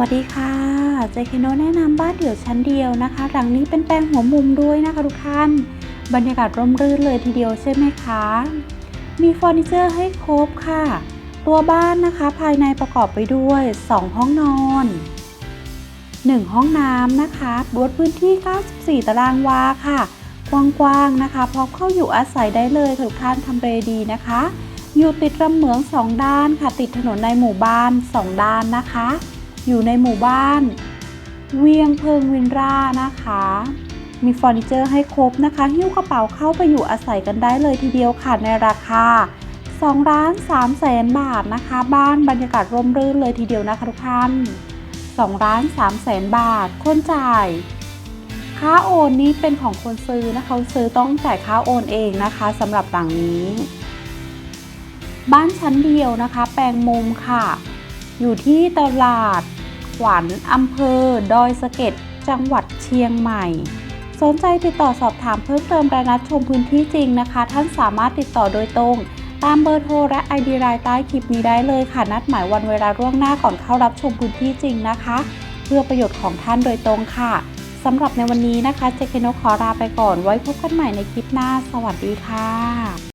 วัสดีค่ะเจคโนแนะนำบ้านเดี่ยวชั้นเดียวนะคะ หลังนี้เป็นแปลงหัวมุมด้วยนะคะทุกท่าน บรรยากาศร่มรื่นเลยทีเดียวใช่ไหมคะ มีเฟอร์นิเจอร์ให้ครบค่ะ ตัวบ้านนะคะภายในประกอบไปด้วย 2 ห้องนอน 1 ห้องน้ำนะคะรวดพื้นที่ 94 ตารางวาค่ะ กว้างๆนะคะ พร้อมเข้าอยู่อาศัยได้เลยทุกท่านทำเลดีนะคะ อยู่ติดลำเหมือง 2 ด้านค่ะ ติดถนนในหมู่บ้าน 2 ด้านนะคะ อยู่ในหมู่บ้าน เวียงเพิงวินรานะคะ มีเฟอร์นิเจอร์ให้ครบนะคะ หิ้วกระเป๋าเข้าไปอยู่อาศัยกันได้เลยทีเดียวค่ะในราคา2ล้าน3แสนบาทนะคะ บ้านบรรยากาศร่มรื่นเลยทีเดียวนะคะทุกท่าน2ล้าน3แสนบาทคนจ่าย ค่าโอนนี้เป็นของคนซื้อนะคะซื้อต้องจ่ายค่าโอนเองนะคะสำหรับหลังนี้ บ้านชั้นเดียวนะคะ แปลงมุมค่ะ อยู่ที่ตลาด ขวัญอำเภอ ดอยสะเก็ด จังหวัดเชียงใหม่ สนใจติดต่อสอบถามเพิ่มเติมและนัดชมพื้นที่จริงนะคะ ท่านสามารถติดต่อโดยตรง ตามเบอร์โทรและ ID รายใต้คลิปนี้ได้เลยค่ะ นัดหมายวันเวลาล่วงหน้าก่อนเข้ารับชมพื้นที่จริงนะคะ เพื่อประโยชน์ของท่านโดยตรงค่ะสำหรับในวันนี้นะคะเจคโนขอลาไปก่อน ไว้พบกันใหม่ในคลิปหน้า สวัสดีค่ะ